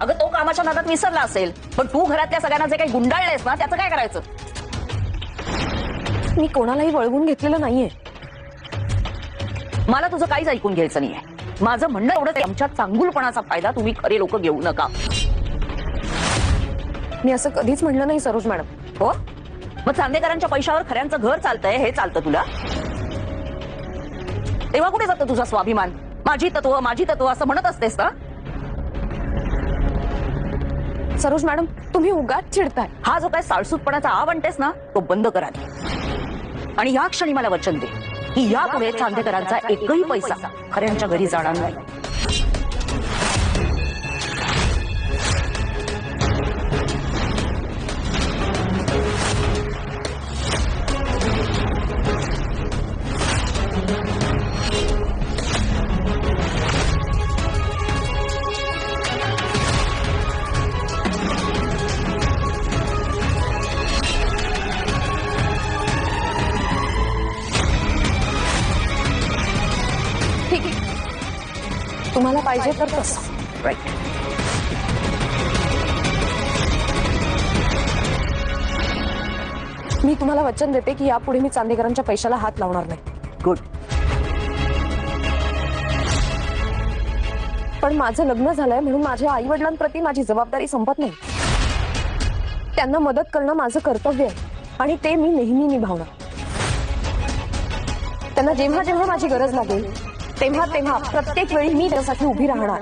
अगं तो कामाच्या नादात विसरला असेल. पण तू घरातल्या सगळ्यांना जे काही गुंडाळलेस ना त्याचं काय करायचं? मी कोणालाही वळवून घेतलेलं नाहीये. मला तुझं काहीच ऐकून घ्यायचं नाहीये. माझं म्हणणं एवढंच आहे, आमच्या चांगुलपणाचा फायदा तुम्ही खरे लोक घेऊ नका. मी असं कधीच म्हणलं नाही सरोज मॅडम. हो? मग चांदेकरांच्या पैशावर खऱ्यांचं घर चालतंय हे चालतं तुला? तेव्हा कुठे जातं तुझा स्वाभिमान? माझी तत्व माझी तत्व असं म्हणत असतेस का? सरोज मॅडम तुम्ही उगाच चिडताय हा जो काय साळसूतपणाचा आव आणतेस ना तो बंद करा. आणि या क्षणी मला वचन दे की यापुढे चांदेकरांचा एकही पैसा खऱ्यांच्या घरी जाणार नाही मी तुम्हाला वचन देते की यापुढे मी चांदेकरांच्या पैशाला हात लावणार नाही. गुड पण माझं लग्न झालंय म्हणून माझ्या आई वडिलांप्रती माझी जबाबदारी संपत नाही. त्यांना मदत करणं माझं कर्तव्य आहे आणि ते मी नेहमी निभावणार. त्यांना जेव्हा जेव्हा माझी गरज लागेल तेव्हा तेव्हा प्रत्येक वेळी मी त्यासाठी उभी राहणार.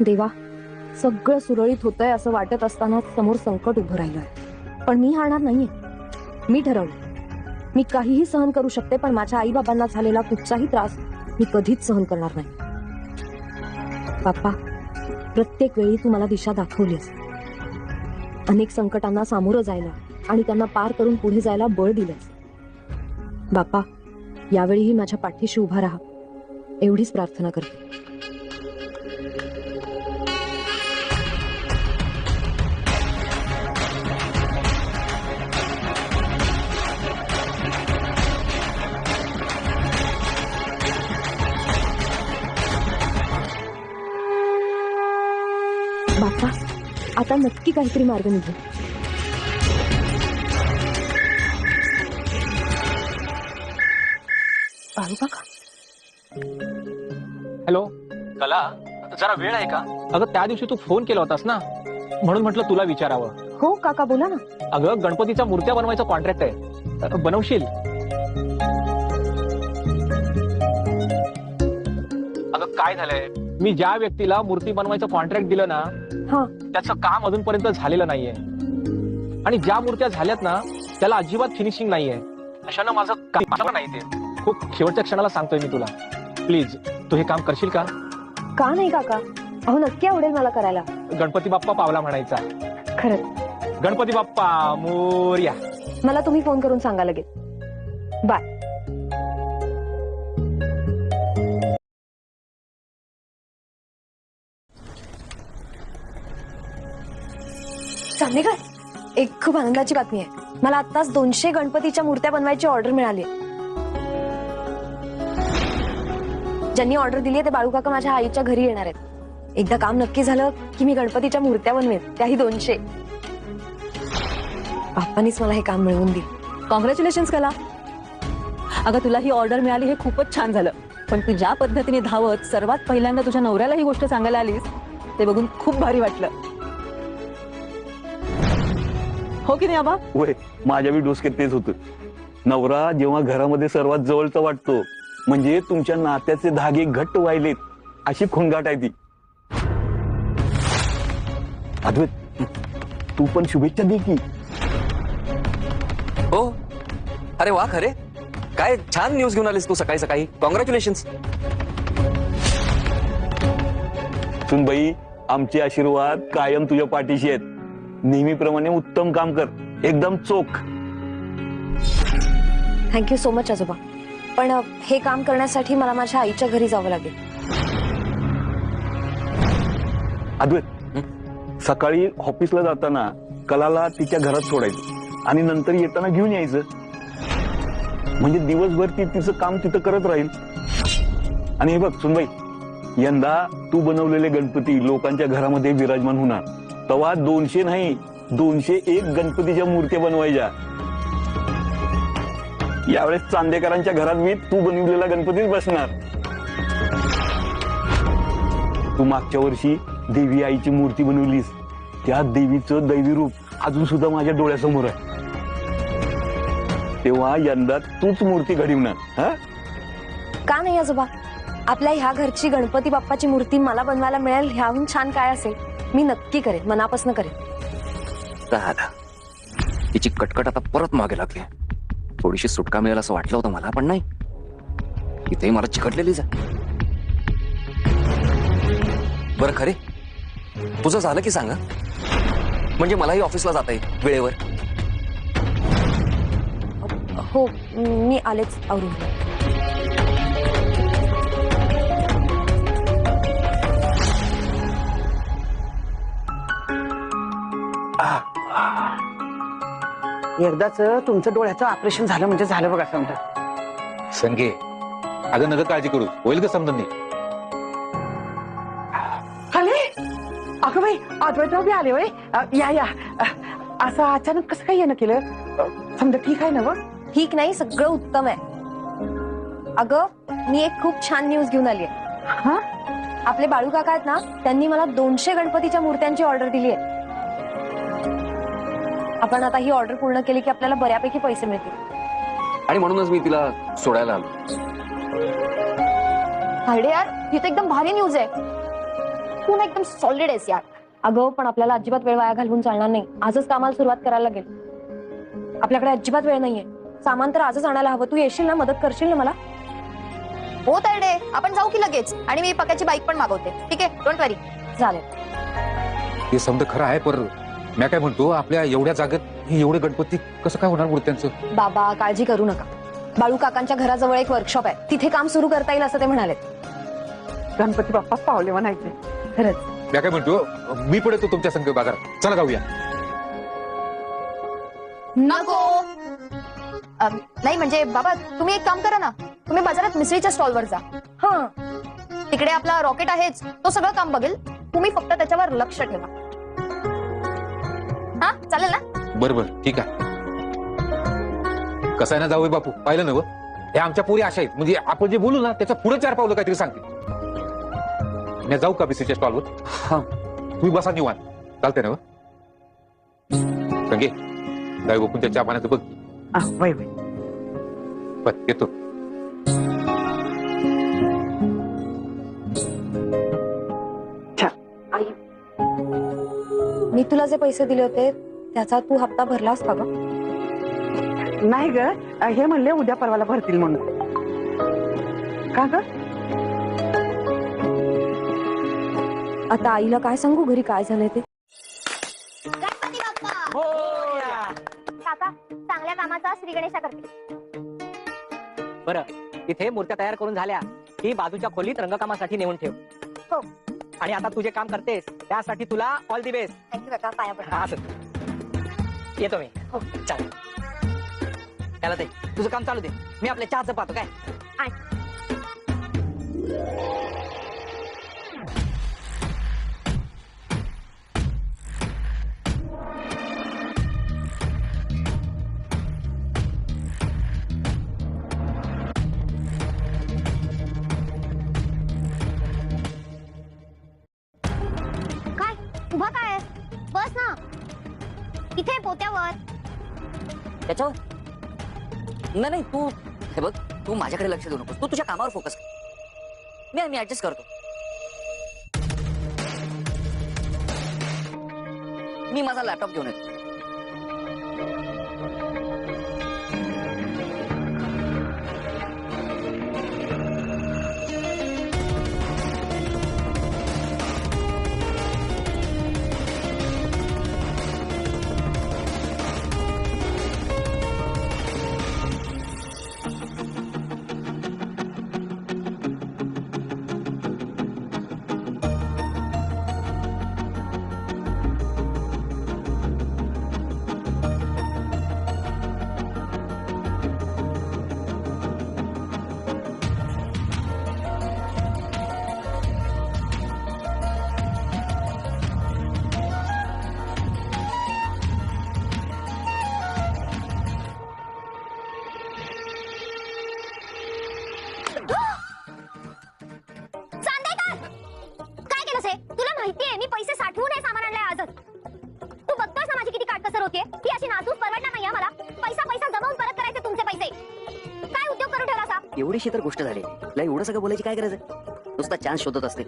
देवा सगळं सुरळीत होतंय असं वाटत असताना समोर संकट उभं राहिलंय. पण मी हारणार नाहीये. मी ठरवलं मी काहीही सहन करू शकते पण माझ्या आई बाबांना झालेला कुठचाही त्रास मी कधीच सहन करणार नाही. बाप्पा प्रत्येक वेळी तू मला दिशा दाखवलीस अनेक संकटांना सामोरं जायला आणि त्यांना पार करून पुढे जायला बळ दिलंस बाप्पा यावेळीही माझ्या पाठीशी उभा राहा. एवढीच प्रार्थना करते. आता नक्की काहीतरी मार्ग निघेल. बाळू काका. हॅलो. कला जरा वेळ आहे का? अगं त्या दिवशी तू फोन केला होतास ना? म्हणून म्हटलं तुला विचारावं. हो काका बोला ना. अगं गणपतीच्या मूर्त्या बनवायचा कॉन्ट्रॅक्ट आहे. अ, बनवशील? अगं काय झालंय? मी ज्या व्यक्तीला मूर्ती बनवायचं कॉन्ट्रॅक्ट दिलं ना हा. त्याचं काम अजूनपर्यंत झालेलं नाहीये. आणि ज्या मूर्त्या झाल्यात ना त्याला अजिबात फिनिशिंग नाहीये. अशानं माझं काम नाही ते? खूप शेवटच्या क्षणाला सांगतोय मी तुला. प्लीज तू हे काम करशील का? का नाही काका? अहो नक्की आवडेल मला करायला. गणपती बाप्पा पावला म्हणायचा. खरंच. गणपती बाप्पा मोर्या. मला तुम्ही फोन करून सांगा लगेच. बाय चांदेकर एक खूप आनंदाची बातमी आहे. मला आत्ताच दोनशे गणपतीच्या मूर्त्या बनवायची ऑर्डर मिळाली ज्यांनी ऑर्डर दिली आहे ते बाळूकाका माझ्या आईच्या घरी येणार आहेत. एकदा काम नक्की झालं की मी गणपतीच्या मूर्त्या बनवेन. त्याही दोनशे. बाप्पानीच मला हे काम मिळवून दिले. कॉंग्रॅच्युलेशन कला. अगं तुला ही ऑर्डर मिळाली हे खूपच छान झालं. पण तू ज्या पद्धतीने धावत सर्वात पहिल्यांदा तुझ्या नवऱ्याला ही गोष्ट सांगायला आलीस ते बघून खूप भारी वाटलं. हो की नाही आबा? होय माझ्या बी डोसक्यात तेच होतं नवरा जेव्हा घरामध्ये सर्वात जवळचा वाटतो म्हणजे तुमच्या नात्याचे धागे घट्ट व्हायलेत अशी खुणगाट आहे ती. अद्वैत तू पण शुभेच्छा दे की. हो अरे वा खरे काय छान न्यूज़ घेऊन आलीस तू सकाळी सकाळी. कॉंग्रॅच्युलेशन सुनबाई आमचे आशीर्वाद कायम तुझ्या पाठीशी आहेत. नेहमीप्रमाणे उत्तम काम कर. एकदम चोख. थँक्यू सो मच आजोबा. पण अ, हे काम करण्यासाठी मला माझ्या आईच्या घरी जावं लागेल. अद्वैत सकाळी ऑफिसला जाताना कलाला तिच्या घरात सोडायचं आणि नंतर येताना घेऊन यायचं. म्हणजे दिवसभर ती तिचं काम तिथं करत राहील. आणि हे बघ सुनबाई यंदा तू बनवलेले गणपती लोकांच्या घरामध्ये विराजमान होणार. तेव्हा दोनशे नाही दोनशे एक गणपतीच्या मूर्त्या बनवायच्या. यावेळेस चांदेकरांच्या घरात मी तू बनवलेला गणपतीच बसणार. तू मागच्या वर्षी देवी आईची मूर्ती बनवलीस. त्या देवीचं दैवी रूप अजून सुद्धा माझ्या डोळ्यासमोर आहे. तेव्हा यंदा तूच मूर्ती घडवणार हा? का नाही आजोबा? आपल्या ह्या घरची गणपती बाप्पाची मूर्ती मला बनवायला मिळेल ह्याहून छान काय असेल? मी नक्की करेन मनापासून करेन. दादा तिची कटकट आता परत मागे लागली थोडीशी सुटका मिळेल असं वाटलं होतं मला पण नाही. इथेही मला चिकटलेलीच आहे. बरं खरे. तुझं झालं की सांगा. म्हणजे मलाही ऑफिसला जाता येईल वेळेवर. हो मी आलेच आवरून. एकदाच तुमचं डोळ्याचं ऑपरेशन झालं म्हणजे झालं बघा समजा. संगे अगं नगर काळजी करू. होईल का समजा नाही खाली! अगं बाई अद्वैतराव बी आले वय या या. अ, असं अचानक कसं काय येणं केलं? अ, समजा ठीक आहे ना व ठीक नाही सगळं उत्तम आहे. अगं मी एक खूप छान न्यूज घेऊन आली आहे हा? आपले बाळू काका आहेत ना त्यांनी मला दोनशे गणपतीच्या मूर्त्यांची ऑर्डर दिली आहे आपण आता ही ऑर्डर पूर्ण केली की आपल्याला बऱ्यापैकी पैसे मिळतील. आणि म्हणूनच मी तिला सोडायला आलो. अरे यार ही तर एकदम भारी न्यूज आहे. तू ना एकदम सॉलिड आहेस यार. अगं पण आपल्याला अजिबात वेळ वाया घालवून चालणार नाही. आजच कामाला सुरुवात करायला लागेल. आपल्याकडे अजिबात वेळ नाहीये. सामान तर आजच आणायला हवं. तू येशील ना? मदत करशील ना मला? हो तरडे. आपण जाऊ की लगेच. आणि मी पक्याची बाईक पण मागवते. ठीक आहे? डोंट वरी चालेल. ते समजा खरं आहे पर मी काय म्हणतो आपल्या एवढ्या जागेत हे एवढे गणपती कसं काय होणार मूर्त्यांचं? बाबा काळजी करू नका. बाळू काकांच्या घराजवळ एक वर्कशॉप आहे. तिथे काम सुरू करता येईल असं ते म्हणाले गणपती बाप्पाच पावले म्हणायचे. खरंच. मी काय म्हणतो मी पण येतो तुमच्या संघ बाजारात. चला जाऊया. नको. अम, नाही म्हणजे बाबा तुम्ही एक काम करा ना. तुम्ही बाजारात मिसळीच्या स्टॉलवर जा. हा. तिकडे आपला रॉकेट आहेच तो सगळं काम बघेल. तुम्ही फक्त त्याच्यावर लक्ष ठेवा. चालेल ना? बरं बरं ठीक आहे. कसं आहे ना जाऊ बापू. पाहिलं ना व? हे आमच्या पुरी आशा आहेत. म्हणजे आपण जे बोलू ना त्याच्या पुढे चार पावलं काहीतरी सांगतील. मी जाऊ का बिसीच्या स्टॉलवर हा. तुम्ही बसा निवान चालते ना व? संगे जाऊ बापूंच्या चहा पाण्याचं बघ. आ, वय वय. बरं येतो. मी तुला जे पैसे दिले होते त्याचा तू हप्ता भरलास का? ग नाही ग. हे म्हणले उद्या परवाला भरतील म्हणून. का ग? आता आईला काय सांगू? घरी काय झालंय ते? गणपती बाप्पा! काका चांगल्या कामाचा श्री गणेशा करते. बरं इथे मूर्त्या तयार करून झाल्या. की बाजूच्या खोलीत रंगकामासाठी नेऊन ठेव. हो. आणि आता तू जे काम करतेस त्यासाठी तुला ऑल दी बेस्ट थँक्यू काका पाया पडा येतो मी. हो. चालेल. त्याला ते तुझं काम चालू दे. मी आपल्या चहाचं पाहतो काय? काय त्याच्यावर? नाही नाही तू हे बघ तू माझ्याकडे लक्ष देऊ नकोस. तू तुझ्या कामावर फोकस कर. मी मी ऍडजस्ट करतो. मी माझा लॅपटॉप घेऊन येतो. एवढीशी तर गोष्ट झाली. तुला एवढं सगळं बोलायची काय गरज आहे? नुसता चान्स शोधत असते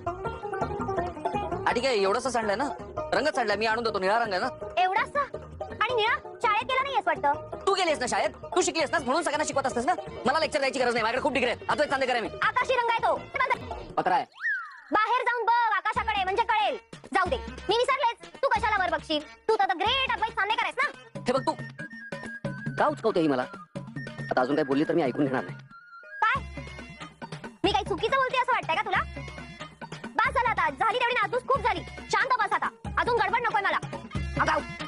ठीक आहे एवढंच सांडलंय ना? रंगच सांडलाय मी आणून देतो निळा रंग आहे ना? एवढासा? आणि निळा शाळेत गेला नाहीयेस वाटतं? तू गेलीस ना शाळेत? तू शिकलीस ना? म्हणून सगळ्यांना शिकवत असतेस ना? मला लेक्चर द्यायची गरज नाही माझ्याकडे खूप डिग्री आहेत. आता एक आहे मी. आकाशी रंग आहे तो. पत्रा आहे. बाहेर जाऊन बघ आकाशाकडे म्हणजे कळेल. जाऊ दे. मी विसरलेच. तू कशाला वर बघशील? तू तर ग्रेट अद्वैत चांदेकर आहेस ना? हे बघ तू. का उचकवते ही मला? आता अजून काही बोलली तर मी ऐकून घेणार नाही. चुकीचं बोलते असं वाटतंय का तुला? बस झालं आता. झाली तेवढी अजून खूप झाली. शांत बस आता. अजून गडबड नकोय मला. अगाऊ.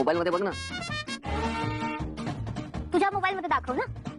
मोबाईल मध्ये बघ ना. तुझ्या मोबाईल मध्ये दाखव ना.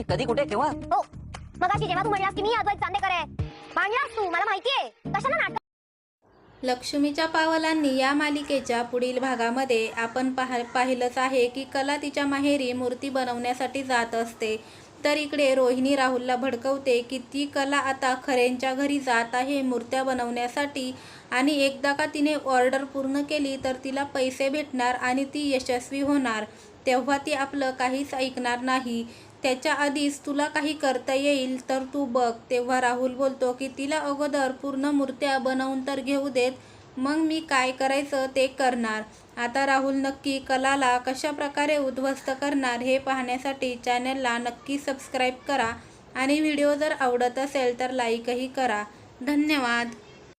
मी कधी कुठे केव्हा हो. मगाशी जेव्हा तू म्हणलास की मी अद्वैत चांदेकर आहे भांडलास तू मला माहितीये कशाला नाटक? लक्ष्मीच्या पावलांनी या मालिकेच्या पुढील भागामध्ये आपण पाह पाहिलंच आहे की कला तिच्या माहेरी मूर्ती बनवण्यासाठी जात असते. तर इकडे रोहिणी राहुलला भडकवते की ती कला आता खऱ्यांच्या घरी जात आहे मूर्त्या बनवण्यासाठी आणि एकदा का तिने ऑर्डर पूर्ण केली तर तिला पैसे भेटणार आणि ती यशस्वी होणार. तेव्हा ती आपलं काहीच ऐकणार नाही. त्याच्या आधीच तुला काही करता येईल तर तू बघ. तेव्हा राहुल बोलतो की तिला अगोदर पूर्ण मूर्त्या बनवून तर घेऊ देत. मग मी काय करायचं ते करणार. आता राहुल नक्की कलाला कशा प्रकारे उद्ध्वस्त करणार हे पाहण्यासाठी चॅनलला नक्की सबस्क्राईब करा. आणि व्हिडिओ जर आवडत असेल तर लाईकही करा. धन्यवाद.